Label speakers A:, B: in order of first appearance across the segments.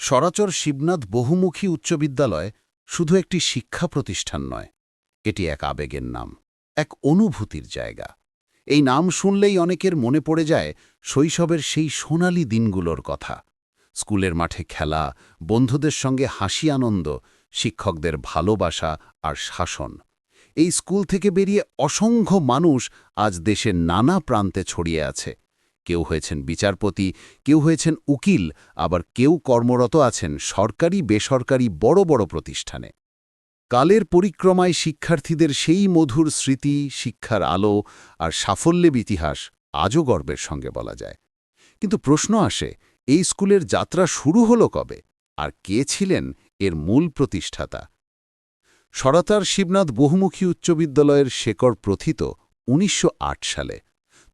A: সরাচর শিবনাথ বহুমুখী উচ্চ বিদ্যালয় শুধু একটি শিক্ষা প্রতিষ্ঠান নয়, এটি এক আবেগের নাম, এক অনুভূতির জায়গা। এই নাম শুনলেই অনেকের মনে পড়ে যায় শৈশবের সেই সোনালি দিনগুলোর কথা। স্কুলের মাঠে খেলা, বন্ধুদের সঙ্গে হাসি আনন্দ, শিক্ষকদের ভালোবাসা আর শাসন। এই স্কুল থেকে বেরিয়ে অসংখ্য মানুষ আজ দেশের নানা প্রান্তে ছড়িয়ে আছে। কেউ হয়েছেন বিচারপতি, কেউ হয়েছেন উকিল, আবার কেউ কর্মরত আছেন সরকারি, বেসরকারি বড় বড় প্রতিষ্ঠানে। কালের পরিক্রমায় শিক্ষার্থীদের সেই মধুর স্মৃতি, শিক্ষার আলো আর সাফল্যের ইতিহাস আজও গর্বের সঙ্গে বলা যায়। কিন্তু প্রশ্ন আসে, এই স্কুলের যাত্রা শুরু হলো কবে? আর কে ছিলেন এর মূল প্রতিষ্ঠাতা? সরাতার শিবনাথ বহুমুখী উচ্চ বিদ্যালয়ের শেকড় প্রথিত উনিশশো আট সালে।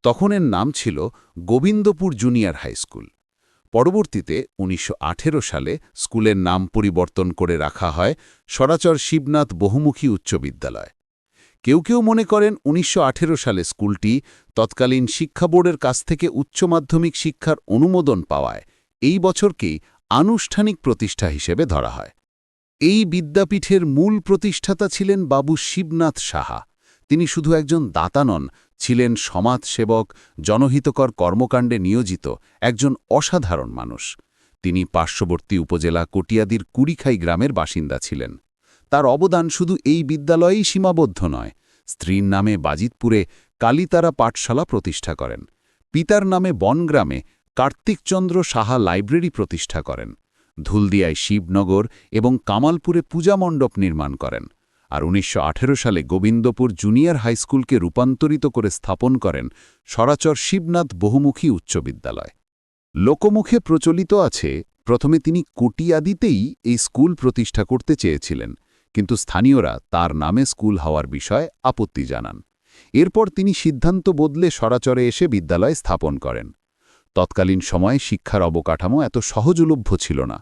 A: তখন এর নাম ছিল গোবিন্দপুর জুনিয়র হাই স্কুল। পরবর্তীতে উনিশশো আঠেরো সালে স্কুলের নাম পরিবর্তন করে রাখা হয় সরাচর শিবনাথ বহুমুখী উচ্চ বিদ্যালয়। কেউ কেউ মনে করেন উনিশশো আঠেরো সালে স্কুলটি তৎকালীন শিক্ষা বোর্ডের কাছ থেকে উচ্চ মাধ্যমিক শিক্ষার অনুমোদন পাওয়ায় এই বছরকেই আনুষ্ঠানিক প্রতিষ্ঠা হিসেবে ধরা হয়। এই বিদ্যাপীঠের মূল প্রতিষ্ঠাতা ছিলেন বাবু শিবনাথ সাহা। তিনি শুধু একজন দাতা নন, ছিলেন সমাজসেবক, জনহিতকর কর্মকাণ্ডে নিয়োজিত একজন অসাধারণ মানুষ। তিনি পার্শ্ববর্তী উপজেলা কটিয়াদির কুড়িখাই গ্রামের বাসিন্দা ছিলেন। তার অবদান শুধু এই বিদ্যালয়েই সীমাবদ্ধ নয়, স্ত্রীর নামে বাজিতপুরে কালীতারা পাঠশালা প্রতিষ্ঠা করেন। পিতার নামে বনগ্রামে কার্তিকচন্দ্র সাহা লাইব্রেরি প্রতিষ্ঠা করেন। ধুলদিয়ায় শিবনগর এবং কামালপুরে পূজা মণ্ডপ নির্মাণ করেন। আর উনিশশো আঠেরো সালে গোবিন্দপুর জুনিয়র হাইস্কুলকে রূপান্তরিত করে স্থাপন করেন সরাচর শিবনাথ বহুমুখী উচ্চ বিদ্যালয়। লোকমুখে প্রচলিত আছে, প্রথমে তিনি কুটিয়াদিতেই এই স্কুল প্রতিষ্ঠা করতে চেয়েছিলেন, কিন্তু স্থানীয়রা তার নামে স্কুল হওয়ার বিষয়ে আপত্তি জানান। এরপর তিনি সিদ্ধান্ত বদলে সরাচরে এসে বিদ্যালয় স্থাপন করেন। তৎকালীন সময়ে শিক্ষার অবকাঠামো এত সহজলভ্য ছিল না।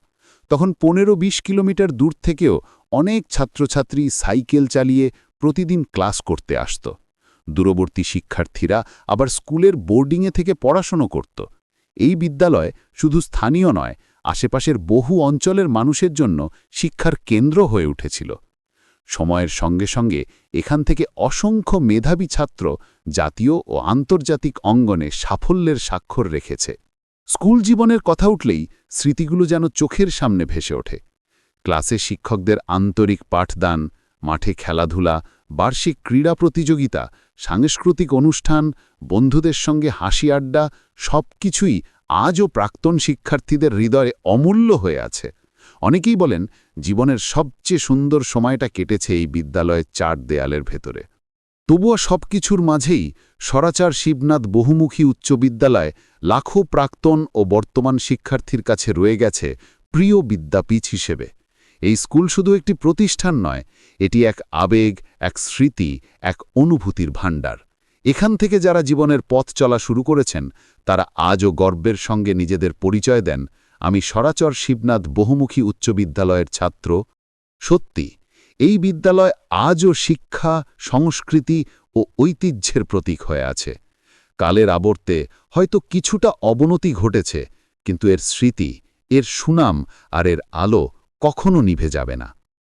A: তখন পনেরো বিশ কিলোমিটার দূর থেকেও অনেক ছাত্রছাত্রী সাইকেল চালিয়ে প্রতিদিন ক্লাস করতে আসত। দূরবর্তী শিক্ষার্থীরা আবার স্কুলের বোর্ডিংয়ে থেকে পড়াশোনা করত। এই বিদ্যালয় শুধু স্থানীয় নয়, আশেপাশের বহু অঞ্চলের মানুষের জন্য শিক্ষার কেন্দ্র হয়ে উঠেছিল। সময়ের সঙ্গে সঙ্গে এখান থেকে অসংখ্য মেধাবী ছাত্র জাতীয় ও আন্তর্জাতিক অঙ্গনে সাফল্যের স্বাক্ষর রেখেছে। স্কুল জীবনের কথা উঠলেই স্মৃতিগুলো যেন চোখের সামনে ভেসে ওঠে। ক্লাসে শিক্ষকদের আন্তরিক পাঠদান, মাঠে খেলাধুলা, বার্ষিক ক্রীড়া প্রতিযোগিতা, সাংস্কৃতিক অনুষ্ঠান, বন্ধুদের সঙ্গে হাসি আড্ডা সব কিছুই আজও প্রাক্তন শিক্ষার্থীদের হৃদয়ে অমূল্য হয়ে আছে। অনেকেই বলেন, জীবনের সবচেয়ে সুন্দর সময়টা কেটেছে এই বিদ্যালয়ের চার দেয়ালের ভেতরে। তবুও সব কিছুর মাঝেই সরাচার শিবনাথ বহুমুখী উচ্চ বিদ্যালয় লাখো প্রাক্তন ও বর্তমান শিক্ষার্থীর কাছে রয়ে গেছে প্রিয় বিদ্যাপীঠ হিসেবে। এই স্কুল শুধু একটি প্রতিষ্ঠান নয়, এটি এক আবেগ, এক স্মৃতি, এক অনুভূতির ভাণ্ডার। এখান থেকে যারা জীবনের পথ চলা শুরু করেছেন, তারা আজও গর্বের সঙ্গে নিজেদের পরিচয় দেন। আমি সরাচর শিবনাথ বহুমুখী উচ্চ বিদ্যালয়ের ছাত্র। সত্যি, এই বিদ্যালয় আজও শিক্ষা, সংস্কৃতি ও ঐতিহ্যের প্রতীক হয়ে আছে। কালের আবর্তে হয়তো কিছুটা অবনতি ঘটেছে, কিন্তু এর স্মৃতি, এর সুনাম আর এর আলো কখনো নিভে যাবে না।